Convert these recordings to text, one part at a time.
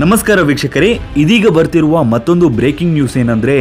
ನಮಸ್ಕಾರ ವೀಕ್ಷಕರೇ ಇದೀಗ ಬರ್ತಿರುವ ಮತ್ತೊಂದು ಬ್ರೇಕಿಂಗ್ ನ್ಯೂಸ್ ಏನಂದ್ರೆ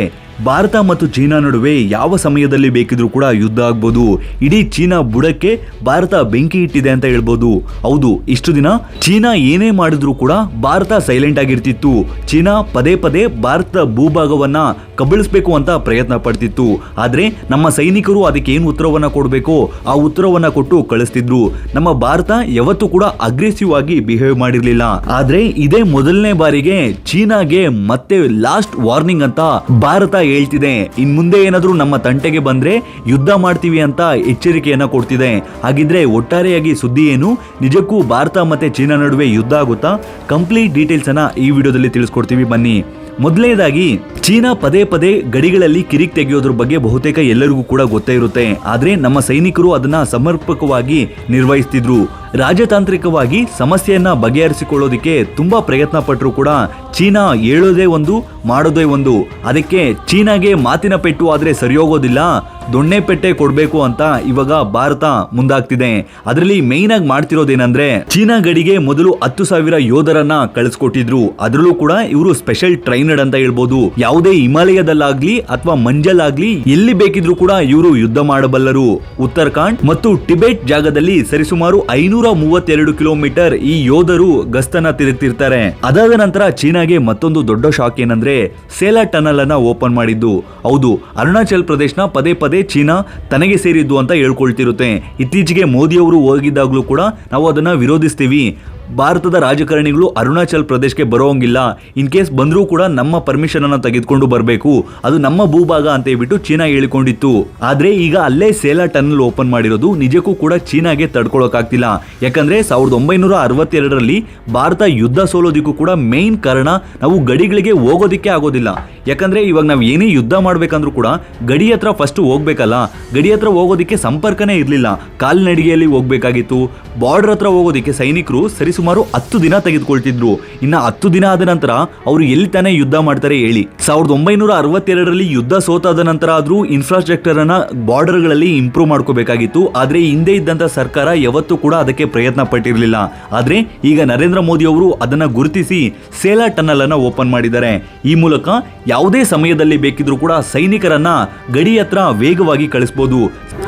ಭಾರತ ಮತ್ತು ಚೀನಾ ನಡುವೆ ಯಾವ ಸಮಯದಲ್ಲಿ ಬೇಕಿದ್ರೂ ಕೂಡ ಯುದ್ಧ ಆಗ್ಬೋದು. ಇಡೀ ಚೀನಾ ಬುಡಕ್ಕೆ ಭಾರತ ಬೆಂಕಿ ಇಟ್ಟಿದೆ ಅಂತ ಹೇಳ್ಬೋದು. ಹೌದು, ಇಷ್ಟು ದಿನ ಚೀನಾ ಏನೇ ಮಾಡಿದ್ರೂ ಕೂಡ ಭಾರತ ಸೈಲೆಂಟ್ ಆಗಿರ್ತಿತ್ತು. ಚೀನಾ ಪದೇ ಪದೇ ಭಾರತದ ಭೂಭಾಗವನ್ನ ಕಬಳಿಸಬೇಕು ಅಂತ ಪ್ರಯತ್ನ ಪಡ್ತಿತ್ತು. ಆದ್ರೆ ನಮ್ಮ ಸೈನಿಕರು ಅದಕ್ಕೆ ಏನು ಉತ್ತರವನ್ನ ಕೊಡಬೇಕು, ಆ ಉತ್ತರವನ್ನ ಕೊಟ್ಟು ಕಳಿಸ್ತಿದ್ರು. ನಮ್ಮ ಭಾರತ ಯಾವತ್ತೂ ಕೂಡ ಅಗ್ರೆಸಿವ್ ಆಗಿ ಬಿಹೇವ್ ಮಾಡಿರಲಿಲ್ಲ. ಆದ್ರೆ ಇದೇ ಮೊದಲನೇ ಬಾರಿಗೆ ಚೀನಾಗೆ ಮತ್ತೆ ಲಾಸ್ಟ್ ವಾರ್ನಿಂಗ್ ಅಂತ ಭಾರತ ಹೇಳ್ತಿದೆ. ಇನ್ ಮುಂದೆ ಏನಾದರೂ ನಮ್ಮ ತಂಟೆಗೆ ಬಂದ್ರೆ ಯುದ್ಧ ಮಾಡ್ತೀವಿ ಅಂತ ಎಚ್ಚರಿಕೆಯನ್ನ ಕೊಡ್ತಿದೆ. ಹಾಗಿದ್ರೆ ಒಟ್ಟಾರೆಯಾಗಿ ಸುದ್ದಿ ಏನು? ನಿಜಕ್ಕೂ ಭಾರತ ಮತ್ತೆ ಚೀನಾ ನಡುವೆ ಯುದ್ಧ ಆಗುತ್ತಾ? ಕಂಪ್ಲೀಟ್ ಡೀಟೇಲ್ಸ್ ಅನ್ನ ಈ ವಿಡಿಯೋದಲ್ಲಿ ತಿಳಿಸ್ಕೊಡ್ತೀವಿ. ಬನ್ನಿ. ಮೊದಲನೇದಾಗಿ, ಚೀನಾ ಪದೇ ಪದೇ ಗಡಿಗಳಲ್ಲಿ ಕಿರಿಕ್ ತೆಗೆಯೋದ್ರ ಬಗ್ಗೆ ಬಹುತೇಕ ಎಲ್ಲರಿಗೂ ಕೂಡ ಗೊತ್ತೇ ಇರುತ್ತೆ. ಆದ್ರೆ ನಮ್ಮ ಸೈನಿಕರು ಅದನ್ನ ಸಮರ್ಪಕವಾಗಿ ನಿರ್ವಹಿಸ್ತಿದ್ರು. ರಾಜತಾಂತ್ರಿಕವಾಗಿ ಸಮಸ್ಯೆಯನ್ನ ಬಗೆಹರಿಸಿಕೊಳ್ಳೋದಿಕ್ಕೆ ತುಂಬಾ ಪ್ರಯತ್ನ ಪಟ್ಟರು ಕೂಡ ಚೀನಾ ಹೇಳೋದೇ ಒಂದು, ಮಾಡೋದೇ ಒಂದು. ಅದಕ್ಕೆ ಚೀನಾಗೆ ಮಾತಿನ ಪೆಟ್ಟು ಆದ್ರೆ ಸರಿ ಹೋಗೋದಿಲ್ಲ ದೊಣ್ಣೆ ಪೆಟ್ಟೆ ಕೊಡ್ಬೇಕು ಅಂತ ಇವಾಗ ಭಾರತ ಮುಂದಾಗ್ತಿದೆ. ಅದರಲ್ಲಿ ಮೇನ್ ಆಗಿ ಮಾಡ್ತಿರೋದೇನಂದ್ರೆ, ಚೀನಾ ಗಡಿಗೆ ಮೊದಲು ಹತ್ತು ಸಾವಿರ ಯೋಧರನ್ನ ಕಳಿಸ್ಕೊಟ್ಟಿದ್ರು. ಅದರಲ್ಲೂ ಕೂಡ ಇವರು ಸ್ಪೆಷಲ್ ಟ್ರೈನಡ್ ಅಂತ ಹೇಳ್ಬೋದು. ಯಾವುದೇ ಹಿಮಾಲಯದಲ್ಲಾಗ್ಲಿ ಅಥವಾ ಮಂಜಲ್ಲಾಗ್ಲಿ ಎಲ್ಲಿ ಬೇಕಿದ್ರು ಕೂಡ ಇವರು ಯುದ್ಧ ಮಾಡಬಲ್ಲರು. ಉತ್ತರಾಖಂಡ್ ಮತ್ತು ಟಿಬೆಟ್ ಜಾಗದಲ್ಲಿ ಸರಿಸುಮಾರು ಐನೂರ ಮೂವತ್ತೆರಡು ಕಿಲೋಮೀಟರ್ ಈ ಯೋಧರು ಗಸ್ತನ ತಿರುಗ್ತಿರ್ತಾರೆ. ಅದಾದ ನಂತರ ಚೀನಾಗೆ ಮತ್ತೊಂದು ದೊಡ್ಡ ಶಾಕ್ ಏನಂದ್ರೆ ಸೇಲಾ ಟನಲ್ ಅನ್ನ ಓಪನ್ ಮಾಡಿದ್ದು. ಹೌದು, ಅರುಣಾಚಲ್ ಪ್ರದೇಶನ ಪದೇ ಪದೇ ಚೀನಾ ತನಗೆ ಸೇರಿದ್ದು ಅಂತ ಹೇಳ್ಕೊಳ್ತಿರುತ್ತೆ. ಇತ್ತೀಚೆಗೆ ಮೋದಿ ಅವರು ಹೋಗಿದ್ದಾಗ್ಲೂ ಕೂಡ ನಾವು ಅದನ್ನ ವಿರೋಧಿಸ್ತೀವಿ. ಭಾರತದ ರಾಜಕಾರಣಿಗಳು ಅರುಣಾಚಲ್ ಪ್ರದೇಶಕ್ಕೆ ಬರೋಂಗಿಲ್ಲ. ಇನ್ ಕೇಸ್ ಬಂದರೂ ಕೂಡ ನಮ್ಮ ಪರ್ಮಿಷನ್ ಅನ್ನ ತೆಗೆದುಕೊಂಡು ಬರಬೇಕು. ಅದು ನಮ್ಮ ಭೂಭಾಗ ಅಂತ ಹೇಳ್ಬಿಟ್ಟು ಚೀನಾ ಹೇಳಿಕೊಂಡಿತ್ತು. ಆದ್ರೆ ಈಗ ಅಲ್ಲೇ ಸೇಲಾ ಟನಲ್ ಓಪನ್ ಮಾಡಿರೋದು ನಿಜಕ್ಕೂ ಕೂಡ ಚೀನಾಗೆ ತಡ್ಕೊಳಕ್ಕಾಗ್ತಿಲ್ಲ. ಯಾಕಂದ್ರೆ ಸಾವಿರದ ಒಂಬೈನೂರ ಅರವತ್ತೆರಡರಲ್ಲಿ ಭಾರತ ಯುದ್ಧ ಸೋಲೋದಿಕ್ಕೂ ಕೂಡ ಮೇನ್ ಕಾರಣ ನಾವು ಗಡಿಗಳಿಗೆ ಹೋಗೋದಿಕ್ಕೆ ಆಗೋದಿಲ್ಲ. ಯಾಕಂದ್ರೆ ಇವಾಗ ನಾವು ಏನೇ ಯುದ್ಧ ಮಾಡ್ಬೇಕಂದ್ರೂ ಕೂಡ ಗಡಿ ಹತ್ರ ಫಸ್ಟ್ ಹೋಗ್ಬೇಕಲ್ಲ. ಗಡಿ ಹತ್ರ ಹೋಗೋದಿಕ್ಕೆ ಸಂಪರ್ಕನೇ ಇರಲಿಲ್ಲ. ಕಾಲ್ನಡಿಗೆಯಲ್ಲಿ ಹೋಗ್ಬೇಕಾಗಿತ್ತು. ಬಾರ್ಡರ್ ಹತ್ರ ಹೋಗೋದಿಕ್ಕೆ ಸೈನಿಕರು ಸರಿಸುಮಾರು ಹತ್ತು ದಿನ ತೆಗೆದುಕೊಳ್ತಿದ್ರು. ಇನ್ನ ಹತ್ತು ದಿನ ಆದ ನಂತರ ಅವರು ಎಲ್ಲಿ ತಾನೇ ಯುದ್ಧ ಮಾಡ್ತಾರೆ ಹೇಳಿ. ಸಾವಿರದ ಒಂಬೈನೂರ ಅರವತ್ತೆರಡರಲ್ಲಿ ಯುದ್ಧ ಸೋತಾದ ನಂತರ ಆದ್ರೂ ಇನ್ಫ್ರಾಸ್ಟ್ರಕ್ಚರ್ ಅನ್ನ ಬಾರ್ಡರ್ಗಳಲ್ಲಿ ಇಂಪ್ರೂವ್ ಮಾಡ್ಕೋಬೇಕಾಗಿತ್ತು. ಆದ್ರೆ ಹಿಂದೆ ಇದ್ದಂತ ಸರ್ಕಾರ ಯಾವತ್ತೂ ಕೂಡ ಅದಕ್ಕೆ ಪ್ರಯತ್ನ ಪಟ್ಟಿರಲಿಲ್ಲ. ಆದ್ರೆ ಈಗ ನರೇಂದ್ರ ಮೋದಿ ಅವರು ಅದನ್ನ ಗುರುತಿಸಿ ಸೇಲಾ ಟನಲ್ ಅನ್ನ ಓಪನ್ ಮಾಡಿದ್ದಾರೆ. ಈ ಮೂಲಕ ಯಾವುದೇ ಸಮಯದಲ್ಲಿ ಬೇಕಿದ್ರೂ ಕೂಡ ಸೈನಿಕರನ್ನ ಗಡಿ ಹತ್ರ ವೇಗವಾಗಿ ಕಳಿಸಬಹುದು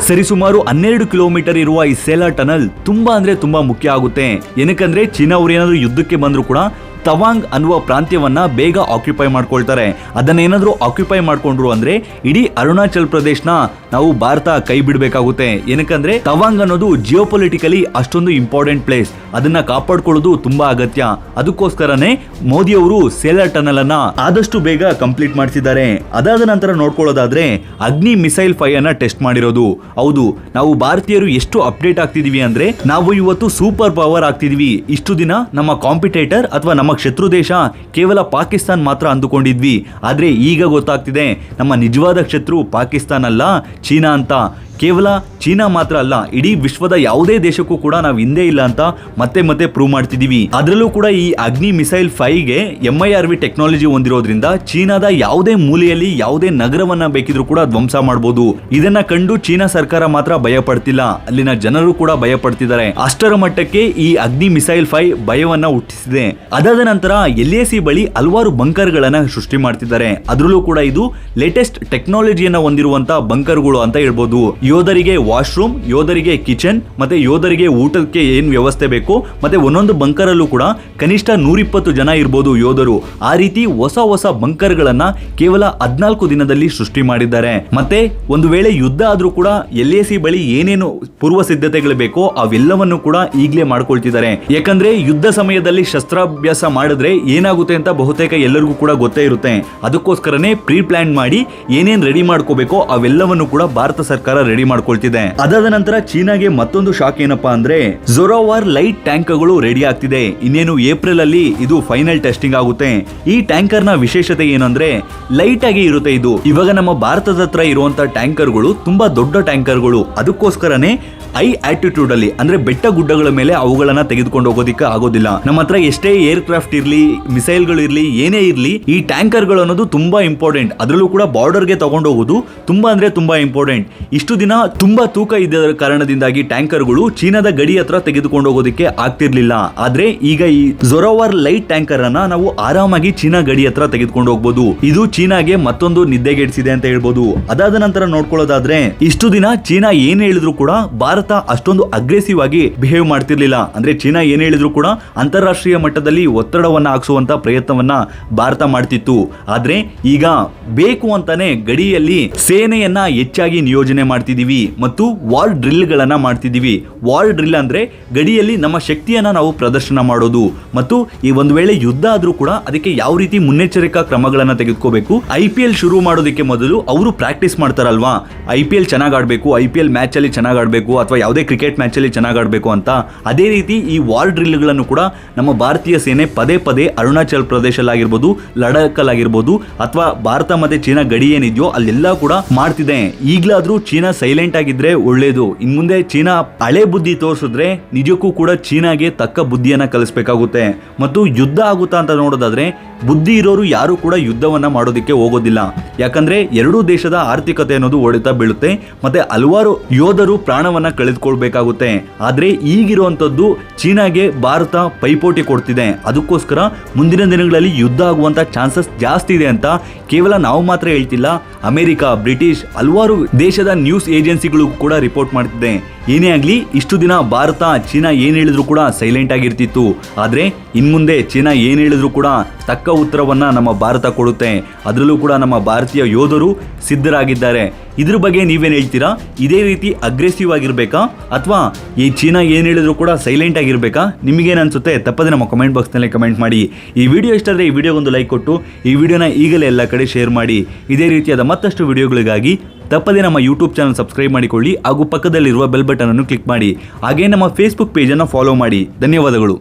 ಸರಿಸುಮಾರು ಹನ್ನೆರಡು ಕಿಲೋಮೀಟರ್ ಇರುವ ಈ ಸೇಲಾ ಟನಲ್ ತುಂಬಾ ಅಂದ್ರೆ ತುಂಬಾ ಮುಖ್ಯ ಆಗುತ್ತೆ. ಏನಕ್ಕಂದ್ರೆ ಚೀನಾ ಅವ್ರು ಏನಾದ್ರು ಯುದ್ಧಕ್ಕೆ ಬಂದ್ರು ಕೂಡ ತವಾಂಗ್ ಅನ್ನುವ ಪ್ರಾಂತ್ಯವನ್ನ ಬೇಗ ಆಕ್ಯುಪೈ ಮಾಡ್ಕೊಳ್ತಾರೆ. ಅದನ್ನೇನಾದ್ರೂ ಆಕ್ಯುಪೈ ಮಾಡ್ಕೊಂಡ್ರು ಅಂದ್ರೆ ಇಡೀ ಅರುಣಾಚಲ್ ಪ್ರದೇಶನ ನಾವು ಭಾರತ ಕೈ ಬಿಡಬೇಕಾಗುತ್ತೆ. ಏನಕ್ಕಂದ್ರೆ ತವಾಂಗ್ ಅನ್ನೋದು ಜಿಯೋಪೊಲಿಟಿಕಲಿ ಅಷ್ಟೊಂದು ಇಂಪಾರ್ಟೆಂಟ್ ಪ್ಲೇಸ್ ಅದನ್ನ ಕಾಪಾಡ್ಕೊಳ್ಳೋದು ತುಂಬಾ ಅಗತ್ಯ. ಅದಕ್ಕೋಸ್ಕರನೇ ಮೋದಿ ಅವರು ಸೇಲರ್ ಟನಲ್ ಅನ್ನ ಆದಷ್ಟು ಬೇಗ ಕಂಪ್ಲೀಟ್ ಮಾಡಿಸಿದ್ದಾರೆ. ಅದಾದ ನಂತರ ನೋಡ್ಕೊಳ್ಳೋದಾದ್ರೆ ಅಗ್ನಿ ಮಿಸೈಲ್ ಫೈ ಅನ್ನ ಟೆಸ್ಟ್ ಮಾಡಿರೋದು. ಹೌದು, ನಾವು ಭಾರತೀಯರು ಎಷ್ಟು ಅಪ್ಡೇಟ್ ಆಗ್ತಿದೀವಿ ಅಂದ್ರೆ ನಾವು ಇವತ್ತು ಸೂಪರ್ ಪವರ್ ಆಗ್ತಿದೀವಿ. ಇಷ್ಟು ದಿನ ನಮ್ಮ ಕಾಂಪಿಟೇಟರ್ ಅಥವಾ ನಮ್ಮ ಶತ್ರು ದೇಶ ಕೇವಲ ಪಾಕಿಸ್ತಾನ್ ಮಾತ್ರ ಅಂದುಕೊಂಡಿದ್ವಿ. ಆದರೆ ಈಗ ಗೊತ್ತಾಗ್ತಿದೆ, ನಮ್ಮ ನಿಜವಾದ ಶತ್ರು ಪಾಕಿಸ್ತಾನ್ ಅಲ್ಲ, ಚೀನಾ ಅಂತ. ಕೇವಲ ಚೀನಾ ಮಾತ್ರ ಅಲ್ಲ, ಇಡೀ ವಿಶ್ವದ ಯಾವುದೇ ದೇಶಕ್ಕೂ ಕೂಡ ನಾವು ಹಿಂದೆ ಇಲ್ಲ ಅಂತ ಮತ್ತೆ ಮತ್ತೆ ಪ್ರೂವ್ ಮಾಡ್ತಿದೀವಿ. ಅದರಲ್ಲೂ ಕೂಡ ಈ ಅಗ್ನಿ ಮಿಸೈಲ್ ಫೈವ್ಗೆ ಎಂ ಐ ವಿ ಟೆಕ್ನಾಲಜಿ ಹೊಂದಿರೋದ್ರಿಂದ ಚೀನಾದ ಯಾವುದೇ ಮೂಲೆಯಲ್ಲಿ ಯಾವುದೇ ನಗರವನ್ನ ಬೇಕಿದ್ರೂ ಕೂಡ ಧ್ವಂಸ ಮಾಡಬಹುದು ಇದನ್ನ ಕಂಡು ಚೀನಾ ಸರ್ಕಾರ ಮಾತ್ರ ಭಯ ಪಡ್ತಿಲ್ಲ ಅಲ್ಲಿನ ಜನರು ಕೂಡ ಭಯ ಪಡ್ತಿದ್ದಾರೆ ಅಷ್ಟರ ಮಟ್ಟಕ್ಕೆ ಈ ಅಗ್ನಿ ಮಿಸೈಲ್ ಫೈವ್ ಭಯವನ್ನ ಹುಟ್ಟಿಸಿದೆ. ಅದಾದ ನಂತರ ಎಲ್ ಎ ಸಿ ಬಳಿ ಹಲವಾರು ಬಂಕರ್ಗಳನ್ನ ಸೃಷ್ಟಿ ಮಾಡ್ತಿದ್ದಾರೆ. ಅದರಲ್ಲೂ ಕೂಡ ಇದು ಲೇಟೆಸ್ಟ್ ಟೆಕ್ನಾಲಜಿಯನ್ನ ಹೊಂದಿರುವಂತ ಬಂಕರ್ಗಳು ಅಂತ ಹೇಳ್ಬೋದು. ಯೋಧರಿಗೆ ವಾಶ್ರೂಮ್, ಯೋಧರಿಗೆ ಕಿಚನ್, ಮತ್ತೆ ಯೋಧರಿಗೆ ಊಟಕ್ಕೆ ಏನು ವ್ಯವಸ್ಥೆ ಬೇಕು, ಮತ್ತೆ ಒಂದೊಂದು ಬಂಕರಲ್ಲೂ ಕೂಡ ಕನಿಷ್ಠ ನೂರಿಪ್ಪತ್ತು ಜನ ಇರ್ಬೋದು ಯೋಧರು. ಆ ರೀತಿ ಹೊಸ ಹೊಸ ಬಂಕರ್ಗಳನ್ನ ಕೇವಲ ಹದ್ನಾಲ್ಕು ದಿನದಲ್ಲಿ ಸೃಷ್ಟಿ ಮಾಡಿದ್ದಾರೆ. ಮತ್ತೆ ಒಂದು ವೇಳೆ ಯುದ್ಧ ಆದ್ರೂ ಕೂಡ ಎಲ್ ಎ ಸಿ ಬಳಿ ಏನೇನು ಪೂರ್ವ ಸಿದ್ಧತೆಗಳು ಬೇಕೋ ಅವೆಲ್ಲವನ್ನು ಕೂಡ ಈಗಲೇ ಮಾಡ್ಕೊಳ್ತಿದ್ದಾರೆ. ಯಾಕಂದ್ರೆ ಯುದ್ಧ ಸಮಯದಲ್ಲಿ ಶಸ್ತ್ರಾಭ್ಯಾಸ ಮಾಡಿದ್ರೆ ಏನಾಗುತ್ತೆ ಅಂತ ಬಹುತೇಕ ಎಲ್ಲರಿಗೂ ಕೂಡ ಗೊತ್ತೇ ಇರುತ್ತೆ. ಅದಕ್ಕೋಸ್ಕರನೇ ಪ್ರೀ ಪ್ಲಾನ್ ಮಾಡಿ ಏನೇನ್ ರೆಡಿ ಮಾಡ್ಕೋಬೇಕೋ ಅವೆಲ್ಲವನ್ನು ಕೂಡ ಭಾರತ ಸರ್ಕಾರ ರೆಡಿ ಮಾಡ್ಕೊಳ್ತಿದೆ. ಅದಾದ ನಂತರ ಚೀನಾಗೆ ಮತ್ತೊಂದು ಶಾಕ್ ಏನಪ್ಪಾ ಅಂದ್ರೆ ಜೊರೋವಾರ್ ಲೈಟ್ ಟ್ಯಾಂಕ್ಗಳು ರೆಡಿ ಆಗ್ತಿದೆ. ಇನ್ನೇನು ಏಪ್ರಿಲ್ ಅಲ್ಲಿ ಇದು ಫೈನಲ್ ಟೆಸ್ಟಿಂಗ್ ಆಗುತ್ತೆ. ಈ ಟ್ಯಾಂಕರ್ನ ವಿಶೇಷತೆ ಏನಂದ್ರೆ ಲೈಟ್ ಆಗಿ ಇರುತ್ತೆ ಇದು. ಇವಾಗ ನಮ್ಮ ಭಾರತದ ಹತ್ರ ಇರುವಂತ ಟ್ಯಾಂಕರ್ಗಳು ತುಂಬಾ ದೊಡ್ಡ ಟ್ಯಾಂಕರ್ಗಳು. ಅದಕ್ಕೋಸ್ಕರನೇ ಹೈ ಆಟಿಟ್ಯೂಡ್ ಅಲ್ಲಿ, ಅಂದ್ರೆ ಬೆಟ್ಟ ಗುಡ್ಡಗಳ ಮೇಲೆ ಅವುಗಳನ್ನ ತೆಗೆದುಕೊಂಡು ಹೋಗೋದಿಕ್ಕೆ ಆಗೋದಿಲ್ಲ. ನಮ್ಮ ಹತ್ರ ಎಷ್ಟೇ ಏರ್ ಕ್ರಾಫ್ಟ್ ಇರ್ಲಿ ಮಿಸೈಲ್ಗಳು ಇರ್ಲಿ, ಏನೇ ಇರ್ಲಿ, ಈ ಟ್ಯಾಂಕರ್ಗಳು ಅನ್ನೋದು ತುಂಬಾ ಇಂಪಾರ್ಟೆಂಟ್ ಅದರಲ್ಲೂ ಕೂಡ ಬಾರ್ಡರ್ಗೆ ತಗೊಂಡು ಹೋಗೋದು ತುಂಬಾ ಅಂದ್ರೆ ತುಂಬಾ ಇಂಪಾರ್ಟೆಂಟ್ ಇಷ್ಟು ದಿನ ತುಂಬಾ ತೂಕ ಇದ್ದ ಕಾರಣದಿಂದಾಗಿ ಟ್ಯಾಂಕರ್ಗಳು ಚೀನಾದ ಗಡಿ ಹತ್ರ ತೆಗೆದುಕೊಂಡು ಹೋಗೋದಕ್ಕೆ ಆಗ್ತಿರ್ಲಿಲ್ಲ. ಆದ್ರೆ ಈಗ ಈ ಜೊರೋವರ್ ಲೈಟ್ ಟ್ಯಾಂಕರ್ ಅನ್ನ ನಾವು ಆರಾಮಾಗಿ ಚೀನಾ ಗಡಿ ಹತ್ರ ತೆಗೆದುಕೊಂಡು ಹೋಗ್ಬೋದು. ಇದು ಚೀನಾಗೆ ಮತ್ತೊಂದು ನಿದ್ದೆಗೆಡಿಸಿದೆ ಅಂತ ಹೇಳ್ಬೋದು. ಅದಾದ ನಂತರ ನೋಡ್ಕೊಳ್ಳೋದಾದ್ರೆ, ಇಷ್ಟು ದಿನ ಚೀನಾ ಏನ್ ಹೇಳಿದ್ರು ಕೂಡ ಭಾರತ ಅಷ್ಟೊಂದು ಅಗ್ರೆಸಿವ್ ಆಗಿ ಬಿಹೇವ್ ಮಾಡ್ತಿರ್ಲಿಲ್ಲ. ಅಂದ್ರೆ ಚೀನಾ ಏನ್ ಹೇಳಿದ್ರು ಕೂಡ ಅಂತಾರಾಷ್ಟ್ರೀಯ ಮಟ್ಟದಲ್ಲಿ ಒತ್ತಡವನ್ನ ಹಾಕಿಸುವಂತ ಪ್ರಯತ್ನವನ್ನ ಭಾರತ ಮಾಡ್ತಿತ್ತು. ಆದ್ರೆ ಈಗ ಬೇಕು ಅಂತಾನೆ ಗಡಿಯಲ್ಲಿ ಸೇನೆಯನ್ನ ಹೆಚ್ಚಾಗಿ ನಿಯೋಜನೆ ಮಾಡ್ತಿದೀವಿ ಮತ್ತು ವಾಲ್ ಡ್ರಿಲ್ ಗಳನ್ನ ಮಾಡ್ತಿದೀವಿ. ವಾಲ್ ಡ್ರಿಲ್ ಅಂದ್ರೆ ಗಡಿಯಲ್ಲಿ ನಮ್ಮ ಶಕ್ತಿಯನ್ನ ನಾವು ಪ್ರದರ್ಶನ ಮಾಡೋದು. ಮತ್ತು ಈ ಒಂದು ವೇಳೆ ಯುದ್ಧ ಆದ್ರೂ ಕೂಡ ಅದಕ್ಕೆ ಯಾವ ರೀತಿ ಮುನ್ನೆಚ್ಚರಿಕಾ ಕ್ರಮಗಳನ್ನ ತೆಗೆದುಕೋಬೇಕು? ಐ ಪಿ ಎಲ್ ಶುರು ಮಾಡೋದಕ್ಕೆ ಮೊದಲು ಅವರು ಪ್ರಾಕ್ಟೀಸ್ ಮಾಡ್ತಾರಲ್ವಾ? ಐ ಪಿ ಎಲ್ ಚೆನ್ನಾಗಿ ಆಡಬೇಕು ಐ ಪಿ ಎಲ್ ಮ್ಯಾಚ್ ಅಲ್ಲಿ ಚೆನ್ನಾಗಿ ಆಡಬೇಕು ಅಥವಾ ಯಾವುದೇ ಕ್ರಿಕೆಟ್ ಮ್ಯಾಚಲ್ಲಿ ಚೆನ್ನಾಗಿ ಆಡಬೇಕು ಅಂತ, ಅದೇ ರೀತಿ ಈ ವಾರ್ ಡ್ರಿಲ್ಗಳನ್ನು ಕೂಡ ನಮ್ಮ ಭಾರತೀಯ ಸೇನೆ ಪದೇ ಪದೇ ಅರುಣಾಚಲ್ ಪ್ರದೇಶಲ್ಲಾಗಿರ್ಬೋದು, ಲಡಾಖಲ್ಲಾಗಿರ್ಬೋದು, ಅಥವಾ ಭಾರತ ಮತ್ತು ಚೀನಾ ಗಡಿ ಏನಿದೆಯೋ ಅಲ್ಲೆಲ್ಲ ಕೂಡ ಮಾಡ್ತಿದೆ. ಈಗಲಾದರೂ ಚೀನಾ ಸೈಲೆಂಟ್ ಆಗಿದ್ರೆ ಒಳ್ಳೇದು. ಇನ್ ಮುಂದೆ ಚೀನಾ ಹಳೆ ಬುದ್ಧಿ ತೋರಿಸಿದ್ರೆ ನಿಜಕ್ಕೂ ಕೂಡ ಚೀನಾಗೆ ತಕ್ಕ ಬುದ್ಧಿಯನ್ನ ಕಲಿಸ್ಬೇಕಾಗುತ್ತೆ. ಮತ್ತು ಯುದ್ಧ ಆಗುತ್ತಾ ಅಂತ ನೋಡೋದಾದ್ರೆ, ಬುದ್ಧಿ ಇರೋರು ಯಾರು ಕೂಡ ಯುದ್ಧವನ್ನ ಮಾಡೋದಕ್ಕೆ ಹೋಗೋದಿಲ್ಲ. ಯಾಕಂದ್ರೆ ಎರಡೂ ದೇಶದ ಆರ್ಥಿಕತೆ ಅನ್ನೋದು ಒಡೆತಾ ಬೀಳುತ್ತೆ, ಮತ್ತೆ ಹಲವಾರು ಯೋಧರು ಪ್ರಾಣವನ್ನ ಕಳೆದುಕೊಳ್ಬೇಕಾಗುತ್ತೆ. ಆದ್ರೆ ಈಗಿರುವಂತದ್ದು ಚೀನಾಗೆ ಭಾರತ ಪೈಪೋಟಿ ಕೊಡ್ತಿದೆ. ಅದಕ್ಕೋಸ್ಕರ ಮುಂದಿನ ದಿನಗಳಲ್ಲಿ ಯುದ್ಧ ಆಗುವಂತ ಚಾನ್ಸಸ್ ಜಾಸ್ತಿ ಇದೆ ಅಂತ ಕೇವಲ ನಾವು ಮಾತ್ರ ಹೇಳ್ತಿಲ್ಲ. ಅಮೆರಿಕ, ಬ್ರಿಟಿಷ್ ಹಲವಾರು ದೇಶದ ನ್ಯೂಸ್ ಏಜೆನ್ಸಿಗಳು ಕೂಡ ರಿಪೋರ್ಟ್ ಮಾಡ್ತಿದೆ. ಏನೇ ಆಗಲಿ, ಇಷ್ಟು ದಿನ ಭಾರತ ಚೀನಾ ಏನು ಹೇಳಿದ್ರು ಕೂಡ ಸೈಲೆಂಟ್ ಆಗಿರ್ತಿತ್ತು. ಆದರೆ, ಇನ್ಮುಂದೆ ಚೀನಾ ಏನು ಹೇಳಿದ್ರು ಕೂಡ ತಕ್ಕ ಉತ್ತರವನ್ನು ನಮ್ಮ ಭಾರತ ಕೊಡುತ್ತೆ. ಅದರಲ್ಲೂ ಕೂಡ ನಮ್ಮ ಭಾರತೀಯ ಯೋಧರು ಸಿದ್ಧರಾಗಿದ್ದಾರೆ. ಇದ್ರ ಬಗ್ಗೆ ನೀವೇನು ಹೇಳ್ತೀರಾ? ಇದೇ ರೀತಿ ಅಗ್ರೆಸಿವ್ ಆಗಿರ್ಬೇಕಾ? ಅಥವಾ ಈ ಚೀನಾ ಏನು ಹೇಳಿದ್ರು ಕೂಡ ಸೈಲೆಂಟ್ ಆಗಿರ್ಬೇಕಾ? ನಿಮಗೇನು ಅನಿಸುತ್ತೆ? ತಪ್ಪದೆ ನಮ್ಮ ಕಮೆಂಟ್ ಬಾಕ್ಸ್ನಲ್ಲಿ ಕಮೆಂಟ್ ಮಾಡಿ. ಈ ವಿಡಿಯೋ ಇಷ್ಟ ಆದರೆ ಈ ವಿಡಿಯೋಗೊಂದು ಲೈಕ್ ಕೊಟ್ಟು, ಈ ವಿಡಿಯೋನ ಈಗಲೇ ಎಲ್ಲ ಕಡೆ ಶೇರ್ ಮಾಡಿ. ಇದೇ ರೀತಿಯಾದ ಮತ್ತಷ್ಟು ವಿಡಿಯೋಗಳಿಗಾಗಿ ತಪ್ಪದೇ ನಮ್ಮ ಯೂಟ್ಯೂಬ್ ಚಾನಲ್ ಸಬ್ಸ್ಕ್ರೈಬ್ ಮಾಡಿಕೊಳ್ಳಿ ಹಾಗೂ ಪಕ್ಕದಲ್ಲಿರುವ ಬೆಲ್ ಬಟನ್ ಅನ್ನು ಕ್ಲಿಕ್ ಮಾಡಿ. ಹಾಗೆ ನಮ್ಮ ಫೇಸ್ಬುಕ್ ಪೇಜನ್ನು ಫಾಲೋ ಮಾಡಿ. ಧನ್ಯವಾದಗಳು.